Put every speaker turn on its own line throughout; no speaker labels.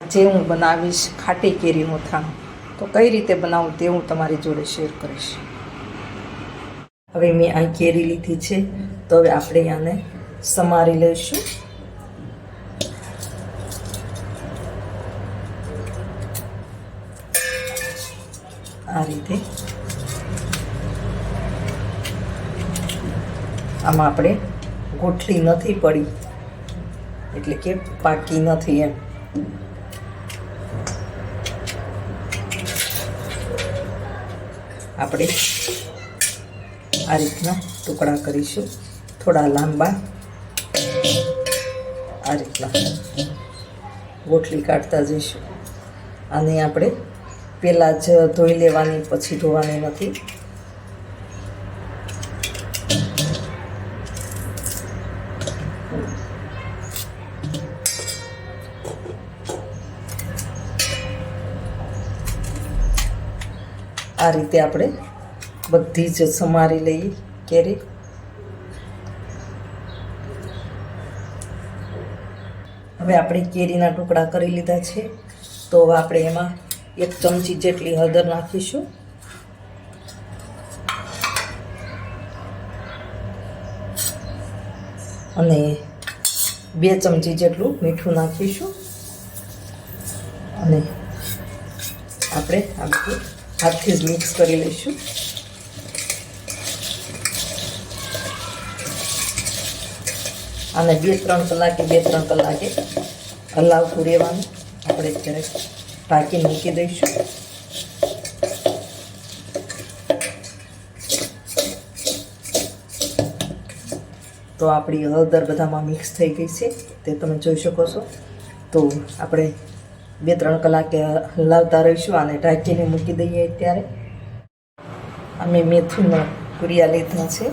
જે હું બનાવીશ, ખાટી કેરીનું થાણું તો કઈ રીતે બનાવું તે હું તમારી જોડે શેર કરીશ. હવે મેં આ કેરી લીધી છે. તો હવે આપણે આને સમારી લઈશું. આ રીતે. આમાં આપણે ગોઠલી નથી પડી. એટલે કે પાકી નથી એમ. આપણે આ રીતના ટુકડા કરીશું. થોડા લાંબા. આ રીતના. ગોટલી કાઢતા જઈશું. અને આપણે પહેલાં જ ધોઈ લેવાની, પછી ધોવાની નથી. આ રીતે આપણે બધી જ સમારી લઈએ. કેરી. હવે આપણે કેરીના ટુકડા કરી લીધા છે. તો આપણે એમાં એક ચમચી જેટલી હળદર નાખીશું. અને બે ચમચી જેટલું મીઠું નાખીશું. અને આપણે આ બધું હાથથી જ મિક્સ કરી લઈશું. અને બે ત્રણ કલાકે, બે ત્રણ કલાકે હલાવતું રહેવાનું. આપણે અત્યારે ઢાંકી મૂકી દઈશું. તો આપણી હળદર બધામાં મિક્સ થઈ ગઈ છે. તે તમે જોઈ શકો છો. તો આપણે બે ત્રણ કલાકે હલાવતા રહીશું અને ઢાંકીને મૂકી દઈએ અત્યારે. અમે મેથીના કુરિયા લીધા છે.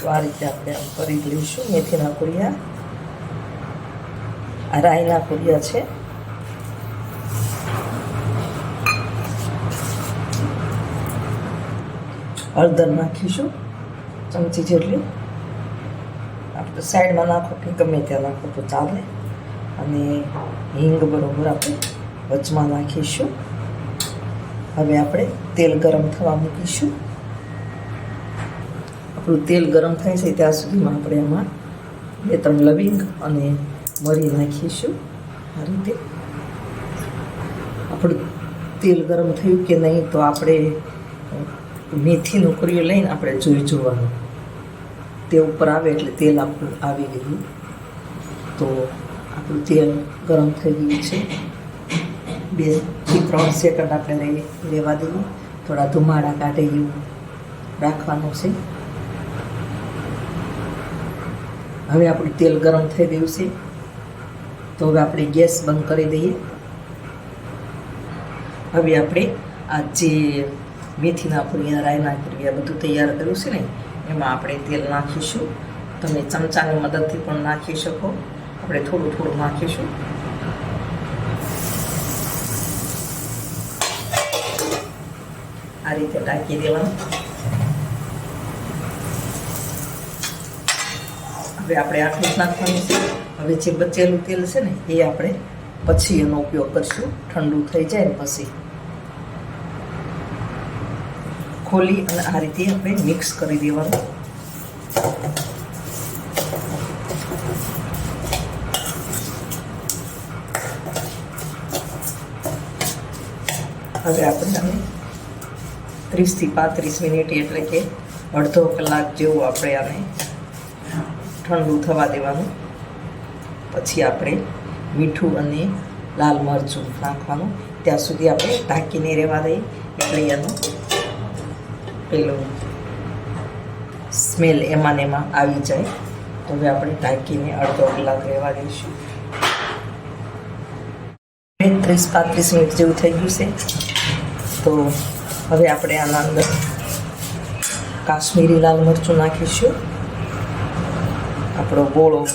તો આ રીતે આપણે આમ કરી લઈશું મેથીના કુરિયા. આ રાઈના કુરિયા છે. હળદર નાખીશું, ચમચી જેટલી. સાઈડમાં નાખો કે ગમે ત્યાં નાખો તો ચાલે. અને હિંગ બરોબર આપણે વચમાં નાખીશું. હવે આપણે તેલ ગરમ થવા મૂકીશું. આપણું તેલ ગરમ થાય છે ત્યાં સુધીમાં આપણે એમાં બે ત્રણ લવિંગ અને મરી નાખીશું. આ રીતે. આપણું તેલ ગરમ થયું કે નહીં તો આપણે મેથીનું કરિયું લઈને આપણે જોઈ જોવાનું. તે ઉપર આવે એટલે તેલ આપણું આવી ગયું. તો આપણું તેલ ગરમ થઈ ગયું છે. બેથી ત્રણ સેકન્ડ આપણે લઈ લેવા દઈએ થોડા ધુમાડા કાઢે એવું રાખવાનું છે. હવે આપણું તેલ ગરમ થઈ ગયું છે. તો હવે આપણે ગેસ બંધ કરી દઈએ. હવે આપણે આ જે મેથીના કુરિયા રાયના કુરિયા બધું તૈયાર કર્યું છે ને એમાં આપણે તેલ નાખીશું. તમે ચમચાની મદદથી પણ નાખી શકો. આપણે થોડું થોડું નાખીશું. આ રીતે ટાંકી દેવાનું. હવે આપણે આટલું જ નાખવાનું છે. હવે જે બચેલું તેલ છે ને, એ આપણે પછી એનો ઉપયોગ કરીશું. ઠંડુ થઈ જાય ને પછી. ખોલી અને આ રીતે આપણે મિક્સ કરી દેવાનું. હવે આપણે આને ત્રીસથી પાંત્રીસ મિનિટ એટલે કે અડધો કલાક જેવું આપણે આને ઠંડુ થવા દેવાનું. પછી આપણે મીઠું અને લાલ મરચું નાખવાનું. ત્યાં સુધી આપણે ઢાંકીને રહેવા દઈએ. એટલે એનું પેલું સ્મેલ એમાં એમાં આવી જાય. તો હવે આપણે ઢાંકીને અડધો કલાક રહેવા દઈશું. ત્રીસ, પાંત્રીસ મિનિટ જેવું થઈ ગયું છે. તો હવે આપણે આના અંદર કાશ્મીરી લાલ મરચું નાખીશું. આપણો ગોળો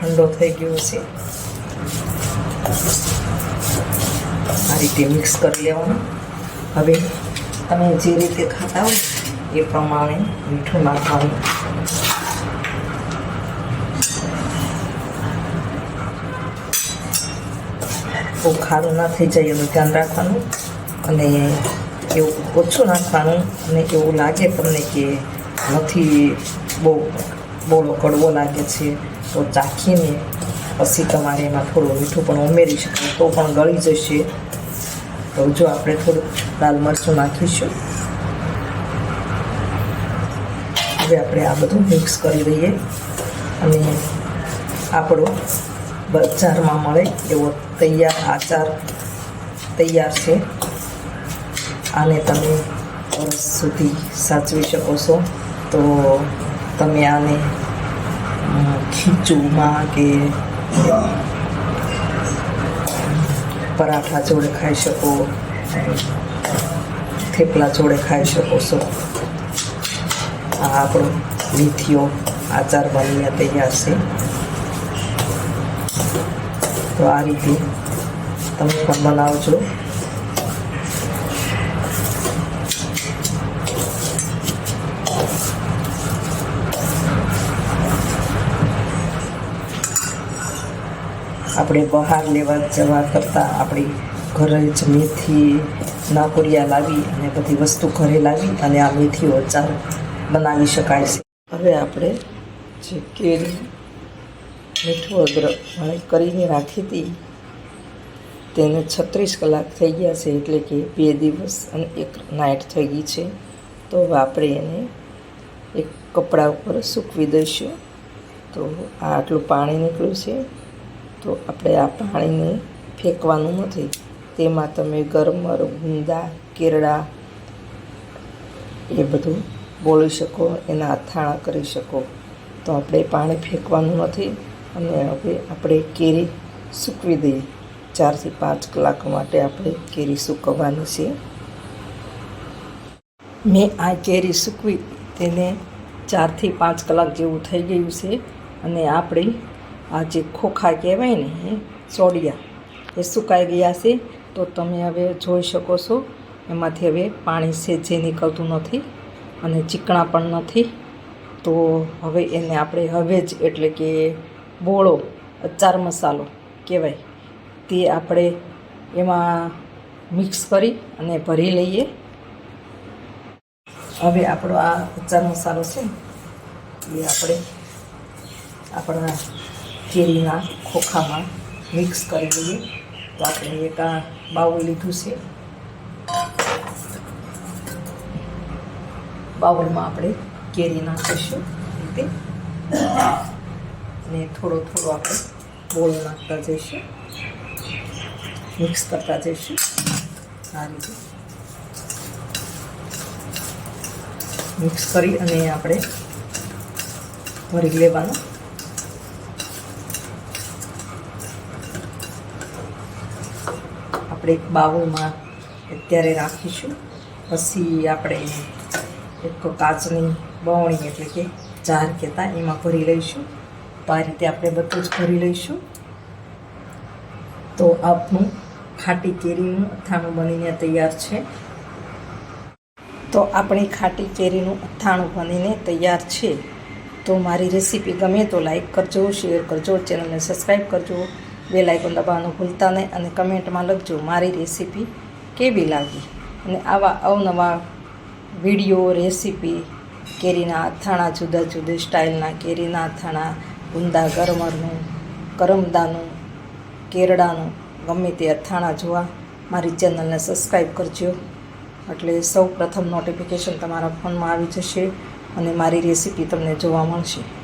ઠંડો થઈ ગયો છે. આ રીતે મિક્સ કરી લેવાનું. હવે તમે જે રીતે ખાતા હો એ પ્રમાણે મીઠું નાખવાનું. બહુ ખારું ના થઈ જાય એનું ધ્યાન રાખવાનું અને એવું ઓછું નાખવાનું અને એવું લાગે તમને કે નથી બહુ બોલો કડવો લાગે છે, તો ચાખીને પછી તમારે એમાં થોડું મીઠું પણ ઉમેરી શકાય, તો પણ ગળી જશે. તો જો આપણે થોડું લાલ મરચું નાખીશું. હવે આપણે આ બધું મિક્સ કરી દઈએ અને આપણો બજારમાં મળે એવો તૈયાર આચાર તૈયાર છે. આને તમે વર્ષ સુધી સાચવી શકો છો. તો તમે આને ખીચુમાં કે પરાઠા જોડે ખાઈ શકો થેપલા જોડે ખાઈ શકો છો. આ આપણો મેથીઓ આચાર બનીને તૈયાર છે. તો આ રીતે તમે પણ બનાવજો. આપણે બહાર લેવા જવા કરતાં આપણી ઘરે જ મેથી નાકુરિયા લાવી અને બધી વસ્તુ ઘરે લાવી અને આ મેથીઓ અચાર બનાવી શકાય છે. હવે આપણે જે કેરી, મીઠું અદરક વણી કરીને રાખી હતી, તેને છત્રીસ કલાક થઈ ગયા છે એટલે કે બે દિવસ અને એક નાઇટ થઈ ગઈ છે. તો આપણે એને એક કપડા ઉપર સૂકવી દઈશું. તો આ આટલું પાણી નીકળ્યું છે. તો આપણે આ પાણીને ફેંકવાનું નથી. તેમાં તમે ગરમર ગુંદા કેરડા એ બધું બોળી શકો, એના અથાણા કરી શકો. તો આપણે પાણી ફેંકવાનું નથી અને હવે આપણે કેરી સૂકવી દઈએ. ચારથી પાંચ કલાક માટે આપણે કેરી સૂકવવાની છે. મેં આ કેરી સૂકવી તેને ચારથી પાંચ કલાક જેવું થઈ ગયું છે અને આપણે આ જે ખોખા કહેવાય ને એ સોડિયા. એ સુકાઈ ગયા છે, તો તમે હવે જોઈ શકો છો, એમાંથી હવે પાણી છે જે નીકળતું નથી અને ચીકણા પણ નથી. તો હવે એને આપણે હવે જ એટલે કે બોળો, અચાર મસાલો કહેવાય, તે આપણે એમાં મિક્સ કરી અને ભરી લઈએ. હવે આપણો આ અચાર મસાલો છે એ આપણે આપણા કેરીના ખોખામાં મિક્સ કરી લઈએ. તો આપણે એક આ બાઉલ લીધું છે. બાઉલમાં આપણે કેરી નાખીશું રીતે. અને થોડો થોડો આપણે બોલ નાખતા જઈશું. મિક્સ કરતા જઈશું. આ રીતે. મિક્સ કરી અને આપણે ભરી લેવાનું. આપણે એક બાઉલમાં અત્યારે રાખીશું. પછી આપણે એક કાચની બવણી એટલે કે જાર કહેતા એમાં ભરી લઈશું. તો આ રીતે આપણે બધું જ ભરી લઈશું. તો આપણું ખાટી કેરીનું અથાણું બનીને તૈયાર છે. તો આપણી ખાટી કેરીનું અથાણું બનીને તૈયાર છે. તો મારી રેસીપી ગમે તો લાઈક કરજો, શેર કરજો, ચેનલને સબસ્ક્રાઈબ કરજો. બે લાઇકોન દબાવવાનું ભૂલતા નહીં અને કમેન્ટમાં લખજો, મારી રેસીપી કેવી લાગી? અને આવા અવનવા વીડિયો, રેસીપી, કેરીના અથાણા, જુદા જુદી સ્ટાઇલના કેરીના અથાણા, ગુંદા ગરમરનું, કરમદાનું, કેરડાનું, ગમે તે અથાણા જોવા, મારી ચેનલને સબસ્ક્રાઈબ કરજો. એટલે સૌ પ્રથમ નોટિફિકેશન તમારા ફોનમાં આવી જશે અને મારી રેસીપી તમને જોવા મળશે.